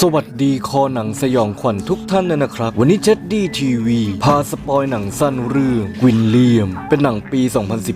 สวัสดีคอหนังสยองขวัญทุกท่านนะครับ วันนี้เจ็ดดี้ทีวีพาสปอยหนังสั้นเรื่องวินเลียม เป็นหนังปี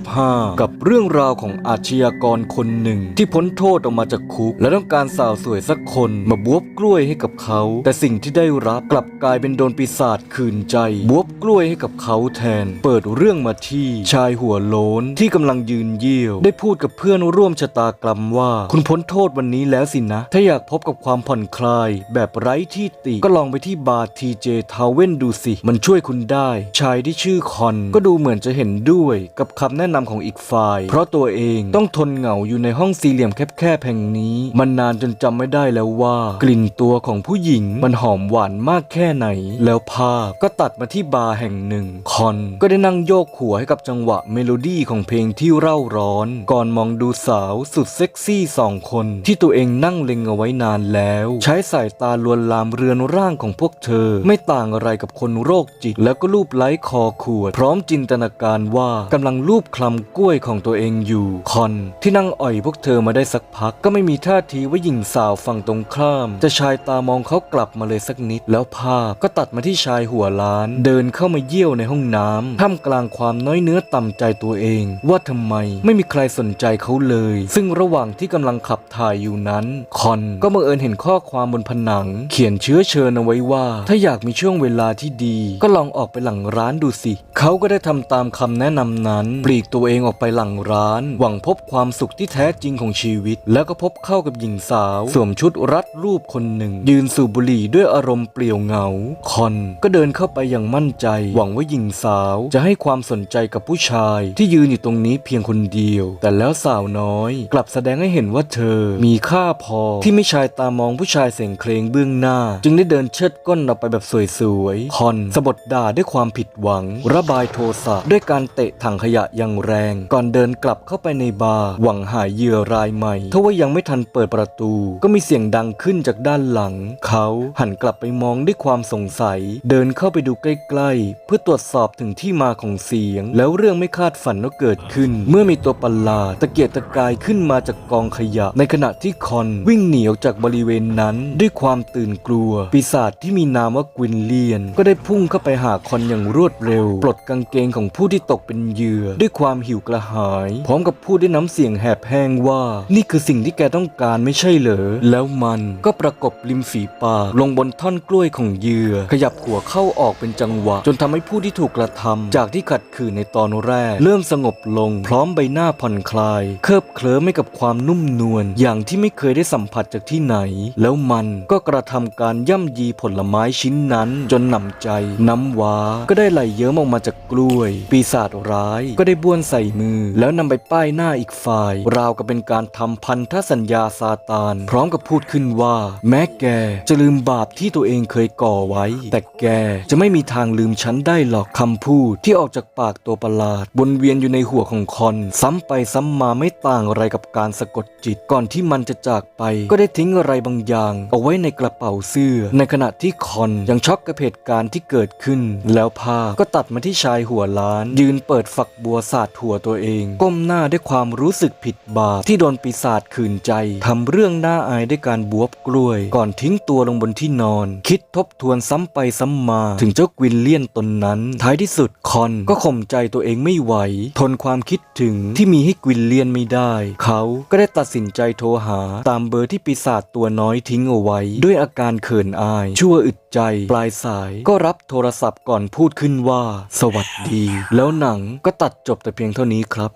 2015 กับเรื่องราวของอาชญากรคนหนึ่ง ที่พ้นโทษออกมาจากคุก และต้องการสาวสวยสักคนมาบวบกล้วยให้กับเขา แต่สิ่งที่ได้รับกลับกลายเป็นโดนปีศาจคืนใจ บวบกล้วยให้กับเขาแทน เปิดเรื่องมาที่ชายหัวโล้นที่กำลังยืนเยี่ยว ได้พูดกับเพื่อนร่วมชะตากรรมว่า คุณพ้นโทษวันนี้แล้วสินะ ถ้าอยากพบกับความผ่อนคลายแบบไร้ที่ติ ก็ลองไปที่บาร์ทีเจทาวเว่นดูสิ มันช่วยคุณได้ ชายที่ชื่อคอน ก็ดูเหมือนจะเห็นด้วยกับคำแนะนำของอีกฝ่าย เพราะตัวเองต้องทนเหงาอยู่ในห้องสี่เหลี่ยมแคบๆแห่งนี้ มันนานจนจำไม่ได้แล้วว่า กลิ่นตัวของผู้หญิงมันหอมหวานมากแค่ไหน แล้วภาพก็ตัดมาที่บาร์แห่งหนึ่ง คอนก็ได้นั่งโยกหัวให้กับจังหวะเมโลดี้ของเพลงที่เร่าร้อน ก่อนมองดูสาวสุดเซ็กซี่สองคน ที่ตัวเองนั่งเล็งเอาไว้นานแล้ว ใช้สายตาลวนลามเรือนร่างของพวกเธอ ไม่ต่างอะไรกับคนโรคจิต แล้วก็ลูบไล้คอขวด พร้อมจินตนาการว่ากำลังลูบคลำกล้วยของตัวเองอยู่ คอนที่นั่งอ่อยพวกเธอมาได้สักพัก ก็ไม่มีท่าทีว่าหญิงสาวฝั่งตรงข้าม จะชายตามองเขากลับมาเลยสักนิด แล้วภาพก็ตัดมาที่ชายหัวล้าน เดินเข้ามาเยี่ยวในห้องน้ำท่ามกลางความน้อยเนื้อต่ำใจตัวเอง ว่าทำไมไม่มีใครสนใจเขาเลย ซึ่งระหว่างที่กำลังขับถ่ายอยู่นั้น คอนก็บังเอิญเห็นข้อความบนผนัง เขียนเชื้อเชิญเอาไว้ว่า ถ้าอยากมีช่วงเวลาที่ดี ก็ลองออกไปหลังร้านดูสิ เขาก็ได้ทำตามคำแนะนำนั้น ปลีกตัวเองออกไปหลังร้าน หวังพบความสุขที่แท้จริงของชีวิต แล้วก็พบเข้ากับหญิงสาว สวมชุดรัดรูปคนหนึ่ง ยืนสูบบุหรี่ด้วยอารมณ์เปลี่ยวเหงา คอนก็เดินเข้าไปอย่างมั่นใจ หวังว่าหญิงสาวจะให้ความสนใจกับผู้ชาย ที่ยืนอยู่ตรงนี้เพียงคนเดียว แต่แล้วสาวน้อย กลับแสดงให้เห็นว่าเธอมีค่าพอที่ไม่ชายตามองผู้ชายเสียงเคลงเบื้องหน้า จึงได้เดินเชิดก้นออกไปแบบสวยๆคอนสะบดด่าด้วยความผิดหวัง ระบายโทสะด้วยการเตะถังขยะอย่างแรง ก่อนเดินกลับเข้าไปในบาร์หวังหายเหยื่อรายใหม่ทว่ายังไม่ทันเปิดประตู ก็มีเสียงดังขึ้นจากด้านหลัง เขาหันกลับไปมองด้วยความสงสัย เดินเข้าไปดูใกล้ๆ เพื่อตรวจสอบถึงที่มาของเสียง แล้วเรื่องไม่คาดฝันก็เกิดขึ้น เมื่อมีตัวประหลาดตะเกียกตะกายขึ้นมาจากกองขยะ ในขณะที่คอนวิ่งหนีออกจากบริเวณนั้นด้วยความตื่นกลัว ปีศาจที่มีนามว่ากวินเลียน ก็ได้พุ่งเข้าไปหาคอนอย่างรวดเร็ว ปลดกางเกงของผู้ที่ตกเป็นเหยื่อ ด้วยความหิวกระหาย พร้อมกับพูดด้วยน้ำเสียงแหบแห้งว่า นี่คือสิ่งที่แกต้องการไม่ใช่เหรอ แล้วมันก็ประกบริมฝีปากลงบนท่อนกล้วยของเหยื่อ ขยับหัวเข้าออกเป็นจังหวะ จนทำให้ผู้ที่ถูกกระทำจากที่ขัดขืนในตอนแรก เริ่มสงบลง พร้อมใบหน้าผ่อนคลาย เคลิบเคลิ้มให้กับความนุ่มนวลอย่างที่ไม่เคยได้สัมผัสจากที่ไหน แล้วมันก็กระทำการย่ำยีผลไม้ชิ้นนั้น จนหนำใจน้ำว้าก็ได้ไหลเยิ้มออกมาจากกล้วย ปีศาจร้ายก็ได้บ้วนใส่มือ แล้วนำไปป้ายหน้าอีกฝ่าย ราวกับเป็นการทำพันธสัญญาซาตาน พร้อมกับพูดขึ้นว่า แม้แกจะลืมบาปที่ตัวเองเคยก่อไว้ แต่แกจะไม่มีทางลืมฉันได้หรอกคำพูดที่ออกจากปากตัวประหลาดวนเวียนอยู่ในหัวของคอน ซ้ำไปซ้ำมาไม่ต่างอะไรกับการสะกดจิตก่อนที่มันจะจากไป ก็ได้ทิ้งอะไรบางอย่างเอาไว้ในกระเป๋าเสื้อ ในขณะที่คอนยังช็อกกับเหตุการณ์ที่เกิดขึ้น แล้วภาพก็ตัดมาที่ชายหัวล้าน ยืนเปิดฝักบัวสาดหัวตัวเอง ก้มหน้าด้วยความรู้สึกผิดบาปที่โดนปีศาจขืนใจทำเรื่องน่าอายด้วยการบวบกล้วย ก่อนทิ้งตัวลงบนที่นอน คิดทบทวนซ้ำไปซ้ำมาถึงเจ้ากวินเลียนตนนั้น ท้ายที่สุดคอนก็ข่มใจตัวเองไม่ไหว ทนความคิดถึงที่มีให้กวินเลียนไม่ได้ เขาก็ได้ตัดสินใจโทรหาตามเบอร์ที่ปีศาจตัวน้อยทิ้งเอาไว้ด้วยอาการเขินอาย ชั่วอึดใจ ปลายสายก็รับโทรศัพท์ก่อนพูดขึ้นว่า สวัสดี แล้วหนังก็ตัดจบแต่เพียงเท่านี้ครับ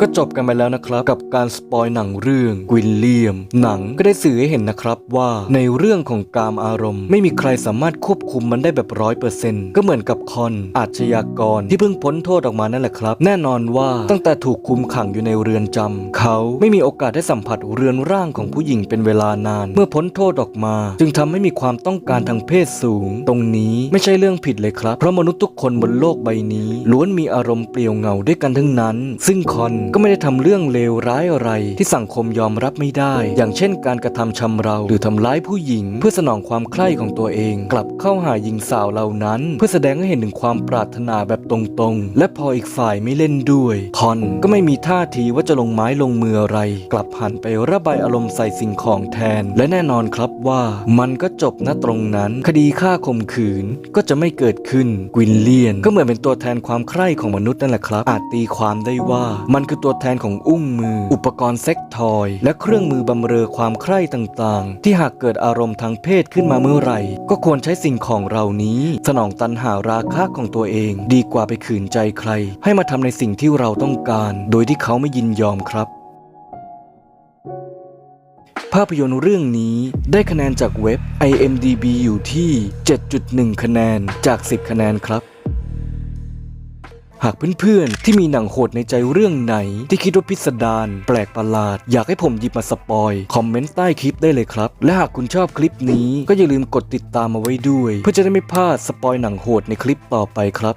ก็จบกันไปแล้วนะครับ กับการสปอยหนังเรื่องกวินเลียม หนังก็ได้สื่อให้เห็นนะครับว่าในเรื่องของกามอารมณ์ ไม่มีใครสามารถควบคุมมันได้แบบร้อยเปอร์เซ็นต์ก็เหมือนกับคอนอาชญากรที่เพิ่งพ้นโทษออกมานั่นแหละครับ แน่นอนว่าตั้งแต่ถูกคุมขังอยู่ในเรือนจำเขาไม่มีโอกาสได้สัมผัสเรือนร่างของผู้หญิงเป็นเวลานาน เมื่อพ้นโทษออกมา จึงทำให้มีความต้องการทางเพศสูง ตรงนี้ไม่ใช่เรื่องผิดเลยครับ เพราะมนุษย์ทุกคนบนโลกใบนี้ล้วนมีอารมณ์เปลี่ยวเหงาด้วยกันทั้งนั้น ซึ่งคอนก็ไม่ได้ทำเรื่องเลวร้ายอะไร ที่สังคมยอมรับไม่ได้ อย่างเช่นการกระทำชำเรา หรือทำร้ายผู้หญิง เพื่อสนองความใคร่ของตัวเอง กลับเข้าหาหญิงสาวเหล่านั้น เพื่อแสดงให้เห็นถึงความปรารถนาแบบตรงๆ และพออีกฝ่ายไม่เล่นด้วยทอนก็ไม่มีท่าทีว่าจะลงไม้ลงมืออะไร กลับหันไประบายอารมณ์ใส่สิ่งของแทน และแน่นอนครับ ว่ามันก็จบณตรงนั้น คดีฆ่าข่มขืนก็จะไม่เกิดขึ้นกวินเลียน ก็เหมือนเป็นตัวแทนความใคร่ของมนุษย์นั่นแหละครับ อาจตีความได้ว่ามันคือตัวแทนของอุ้งมือ อุปกรณ์เซ็กทอย และเครื่องมือบำเรอความใคร่ต่างๆ ที่หากเกิดอารมณ์ทางเพศขึ้นมาเมื่อไหร่ ก็ควรใช้สิ่งของเหล่านี้ สนองตันหาราคะของตัวเอง ดีกว่าไปขืนใจใคร ให้มาทำในสิ่งที่เราต้องการ โดยที่เขาไม่ยินยอมครับ ภาพยนตร์เรื่องนี้ได้คะแนนจากเว็บ IMDB อยู่ที่ 7.1 คะแนนจาก 10 คะแนนครับ หากเพื่อนๆ ที่มีหนังโหดในใจเรื่องไหน ที่คิดว่าพิสดารแปลกประหลาด อยากให้ผมหยิบมาสปอย คอมเมนต์ใต้คลิปได้เลยครับ และหากคุณชอบคลิปนี้ก็อย่าลืมกดติดตามมาไว้ด้วย เพื่อจะได้ไม่พลาดสปอยหนังโหดในคลิปต่อไปครับ